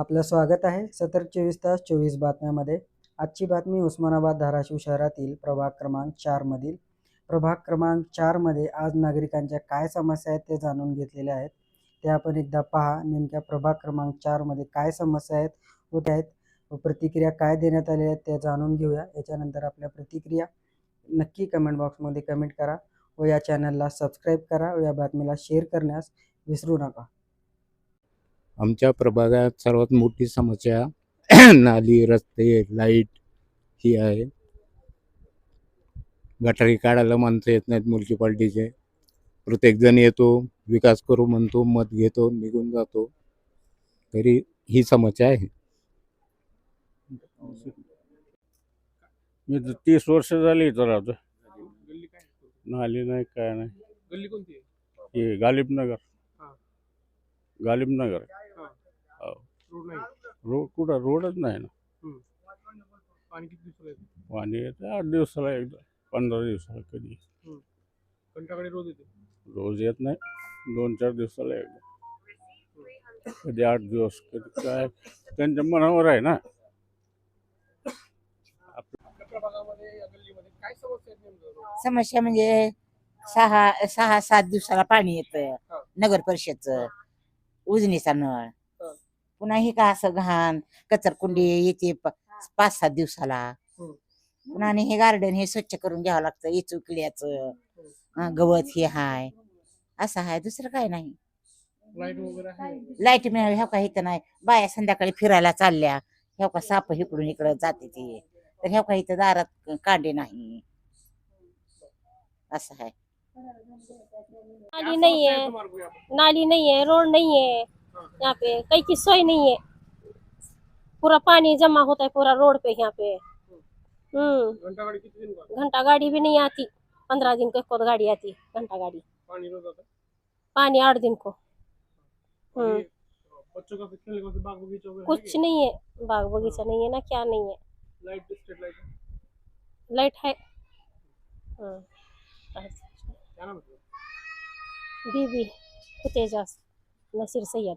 आपलं स्वागत आहे सतर चोवीस तास चोवीस बातम्यामध्ये. आजची बातमी उस्मानाबाद धाराशिव शहरातील प्रभाग क्रमांक चारमधील प्रभाग क्रमांक चारमध्ये आज नागरिकांच्या काय समस्या आहेत ते जाणून घेतलेल्या आहेत. ते आपण एकदा पहा नेमक्या प्रभाग क्रमांक चारमध्ये काय समस्या आहेत व त्या आहेत व प्रतिक्रिया काय देण्यात आलेल्या आहेत त्या जाणून घेऊया. याच्यानंतर आपल्या प्रतिक्रिया नक्की कमेंट बॉक्समध्ये कमेंट करा व या चॅनलला सबस्क्राईब करा व या बातमीला शेअर करण्यास विसरू नका. आमच्या प्रभागात सर्वात मोठी समस्या नाली रस्ते लाइट ही आहे. गटारी काढायला माणसं येत नाहीत म्युन्सिपाल्टीचे. प्रत्येकजण येतो विकास करू म्हणतो मत घेतो निघून जातो. तरी ही समस्या आहे. मी तर तीस वर्ष झाली इथं राहतो नाली नाही काय नाही. गल्ली कोणती आहे? हे गालिबनगर. हा. गालिबनगर. रोड नाही. रोड कुठं? रोडच नाही ना. पाणी किती दिवसाला येते? पाणी येतं आठ दिवसाला एकदा पंधरा दिवसाला कधी. रोज येते? रोज येत नाही. दोन चार दिवसाला एकदा. कधी आठ दिवस कधी काय? त्यांच्या मनावर आहे ना. आपल्या प्रभागामध्ये या गल्लीमध्ये काय समस्या म्हणजे सहा सहा सात दिवसाला पाणी येतं. नगर परिषदचं उजनीचा नळ. पुन्हा हे का असं घाण कचरकुंडी येते प- पाच सात दिवसाला. हम्म. पुन्हा आणि हे गार्डन हे स्वच्छ करून घ्यावं लागतं इचू किड्याचं हं, गवत हे हाय. असं हाय दुसरं काय नाही. लाइट वगैरे आहे? लाइट मिळाली ह्या का इथं नाही. बाया संध्याकाळी फिरायला चालल्या. ह्या का साप इकडून इकडं जाते ते. तर ह्या का इथं दारात कांडे नाही. असं आहे नाली नहीं है नाली नहीं है रोड नहीं है यहाँ पे कहीं की सोई नहीं है। पूरा पानी जमा होता है पूरा रोड पे यहाँ पे। हम्म। घंटा गाड़ी भी नहीं आती। पंद्रह दिन को खुद गाड़ी आती घंटा गाड़ी। पानी रोज आता पानी आठ दिन को। हम्म। बच्चों का खेलने का बाग बगीचा वगैरह कुछ नहीं है बाग बगीचा नहीं है ना क्या नहीं है। लाइट लाइट लाइट है। हाँ। बीबी फतेजास नसीर सय्यद.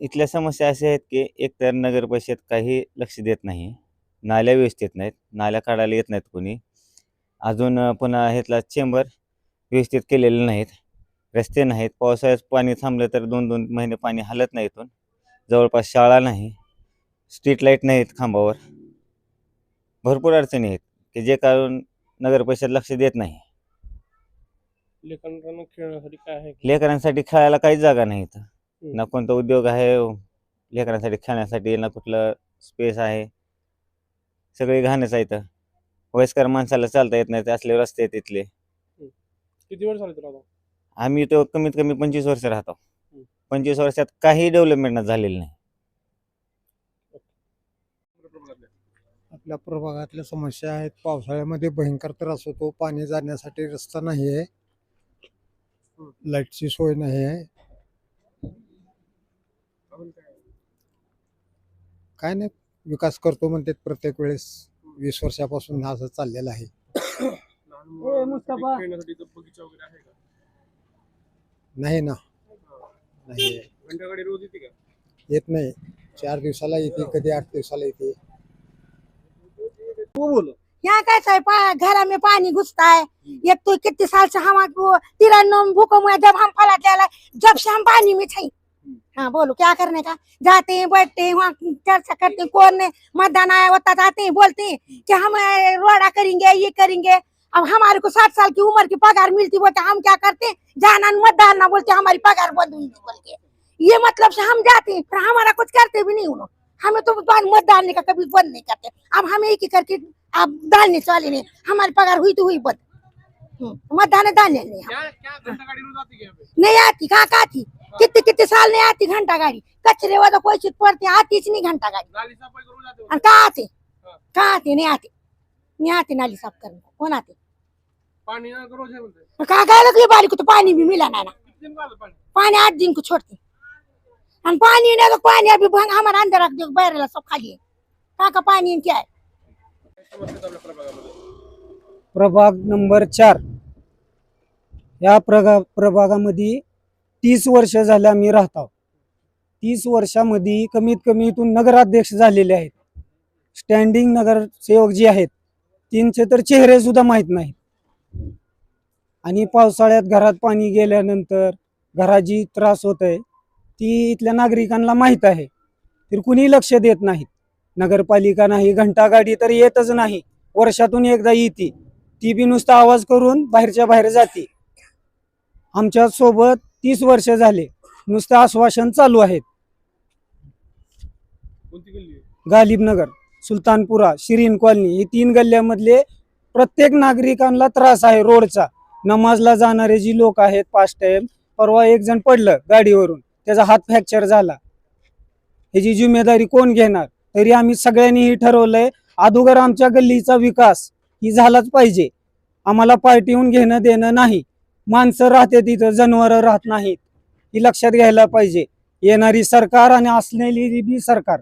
इथल्या समस्या अशा आहेत की एकतर नगर परिषद काही लक्ष देत नाही नाल्या व्यवस्थित नाहीत नाल्या काढायला येत नाहीत कोणी. अजून पुन्हा ह्यातला चेंबर व्यवस्थित केलेले नाहीत रस्ते नाहीत पावसाळ्यात पाणी थांबलं तर दोन दोन महिने पाणी हलत नाही इथून. जवळपास शाळा नाही स्ट्रीट लाइट नाहीत खांबावर. भरपूर अडचणी आहेत की जे कारण नगर परिषद लक्ष देत नाही. लेखन खेळण्यासाठी काय आहे? लेकरांसाठी खेळायला काहीच जागा नाही इथं. ना कोणता उद्योग आहे लेकरांसाठी खेळण्यासाठी ना कुठलं स्पेस आहे. सगळे घाणच आहे इथं. वयस्कर माणसाला चालता येत नाही ते असले रस्ते आहेत इथले. किती वेळ झाले तुला आता? आम्ही तो कमीत कमी पंचवीस वर्ष राहतो. पंचवीस वर्षात काही डेव्हलपमेंट झालेली नाही. आपल्या प्रभागातल्या आपल्या प्रभागातल्या समस्या आहेत. पावसाळ्यामध्ये भयंकर त्रास होतो. पाणी जाण्यासाठी रस्ता नाही आहे लाईटची सोय नाही आहे. काय नाही विकास करतो म्हणतात प्रत्येक वेळेस. वीस वर्षापासून असं चाललेलं आहे. नाही ना. नाही. रोज येते का येत नाही. चार दिवसाला येते कधी आठ दिवसाला येते. यहाँ कैसा है पा, घरा में पानी घुसता है। एक तो कितने साल से हम आपको तिरन्नम भूकंप हुआ जब हम फला चला जब से हम पानी में थे हाँ बोलो क्या करने का? जाते हैं बैठते हैं वहाँ चर्चा करते हैं कौन ने मतदान आया होता जाते हैं बोलते हैं कि हम रोड़ा करेंगे ये करेंगे। अब हमारे को साठ साल की उम्र की पगार मिलती बोलते हम क्या करते हैं? जाना मतदान ना बोलते हमारी पगार बंद हुई बोल के ये मतलब से हम जाते हैं पर हमारा कुछ करते भी नहीं उन्होंने। हमें तो मत डालने का कभी बंद नहीं करते। अब हमें एक ही करके आप डालने वाले नहीं हमारी पगार हुई तो हुई बंद हम्म, मतदान डालने नहीं क्या क्या नहीं आती कहाँ का आती? कितने कितने साल नहीं आती घंटा गाड़ी? कचरे वाला कोई चीज़ पड़ती आती ही नहीं घंटा गाड़ी। कहाँ आते? कहाँ आते? नहीं आते। नहीं आते नाली साफ़ करने कौन आते? है कहाँ गए लगे बारी को तो पानी भी मिला ना दिन पानी? आठ दिन को छोड़ते। पानी नहीं तो पानी अभी हमारा अंदर रख दो बैरेला सब खाली है। कहाँ का पानी क्या है? प्रभाग नंबर चार. या प्रगा प्रभागामध्ये तीस वर्ष झाले आम्ही राहतो. तीस वर्षामध्ये कमीत कमी इथून नगराध्यक्ष झालेले आहेत. स्टँडिंग नगरसेवक जे आहेत त्यांचे तर चेहरे सुद्धा माहीत नाहीत. आणि पावसाळ्यात घरात पाणी गेल्यानंतर घराची त्रास होत आहे ती इथल्या नागरिकांना माहीत आहे. तर कुणी लक्ष देत नाहीत. नगरपालिका नाही घंटागाडी तर येतच नाही. वर्षातून एकदा येते. ती बी नुसता आवाज करून बाहेरच्या बाहेर जाते. आमच्यासोबत तीस वर्ष झाले. नुसतं आश्वासन चालू आहेत? गालिबनगर सुलतानपुरा शिरीन कॉलनी ही तीन गल्ल्यामधले प्रत्येक नागरिकांना त्रास आहे रोडचा. नमाजला जाणारे जी लोक आहेत पाच टाइम परवा एक जण पडलं गाडीवरून. त्याचा हात फ्रॅक्चर झाला. ह्याची जिम्मेदारी कोण घेणार? तरी आम्ही सगळ्यांनीही ठरवलंय अगोदर आमच्या गल्लीचा विकास. ही झालाच पाहिजे. आम्हाला पार्टीहून घेणं देणं नाही. माणसं राहते तिथं जनावरं राहत नाहीत. ही लक्षात घ्यायला पाहिजे. येणारी सरकार आणि असलेली बी सरकार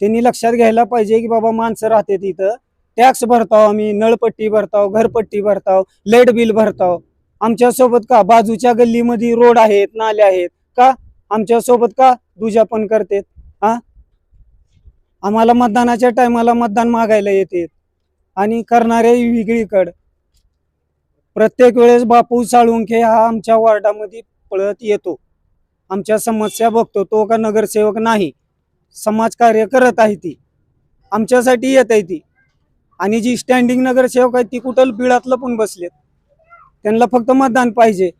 त्यांनी लक्षात घ्यायला पाहिजे की बाबा माणसं राहते तिथं. टॅक्स भरताव आम्ही नळपट्टी भरताव घरपट्टी भरताव लाइट बिल भरताव. आमच्यासोबत का? बाजूच्या गल्लीमध्ये रोड आहेत नाले आहेत. का? आमच्यासोबत का दुजापन करतेत. हा आम्हाला मतदानाच्या टायमाला मतदान मागायला येते आणि करणारे वेगळीकड. प्रत्येक वेळेस बापू साळुंखे हा आमच्या वार्डामध्ये पळत येतो. आमच्या समस्या बघतो तो का नगरसेवक नाही. समाजकार्य करत आहे ती. आमच्यासाठी येत आहे ती. आणि जी स्टँडिंग नगरसेवक आहे ती कुठं बिळातलं पण बसलेत. त्यांना फक्त मतदान पाहिजे.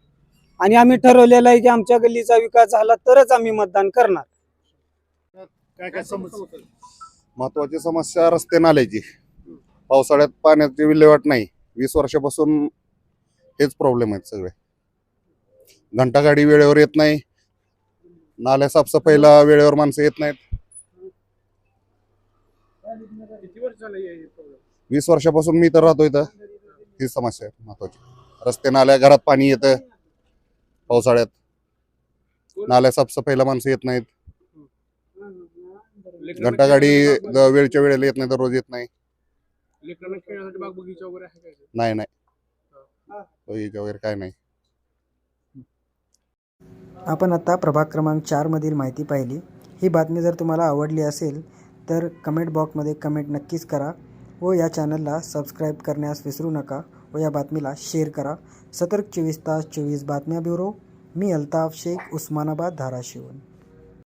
आणि आम्ही ठरवलेलं आहे की आमच्या गल्लीचा विकास झाला तरच आम्ही मतदान करणार. काय काय समस्या? महत्वाची समस्या रस्ते नाल्याची. पावसाळ्यात पाण्याची विल्हेवाट नाही. वीस वर्षापासून हेच प्रॉब्लेम आहेत सगळे. घंटागाडी वेळेवर येत नाही. नाल्या साफसफाईला वेळेवर माणसं येत नाहीत. हे वीस वर्षापासून मी तर राहतो इथं. ही समस्या आहे महत्वाची. रस्ते नाल्या घरात पाणी येतं. पावसाळ्यात नाल्या साफसफाईला माणसं येत नाहीत. घंटागाडी वेळच्या वेळेला येत नाही दररोज येत नाही. लेकरांना खेळण्यासाठी बाग बगीचा वगैरे आहे काय? नाही नाही. बगीचा वगैरे काय नाही. आपण आता प्रभाग क्रमांक चारमधील माहिती पाहिली. ही बातमी जर तुम्हाला आवडली असेल तर कमेंट बॉक्समध्ये कमेंट नक्कीच करा व या चॅनलला सबस्क्राईब करण्यास विसरू नका व या बातमीला शेअर करा. सतर्क चोवीस तास चोवीस बातम्या ब्युरो. मी अल्ताफ शेख उस्मानाबाद धाराशिवून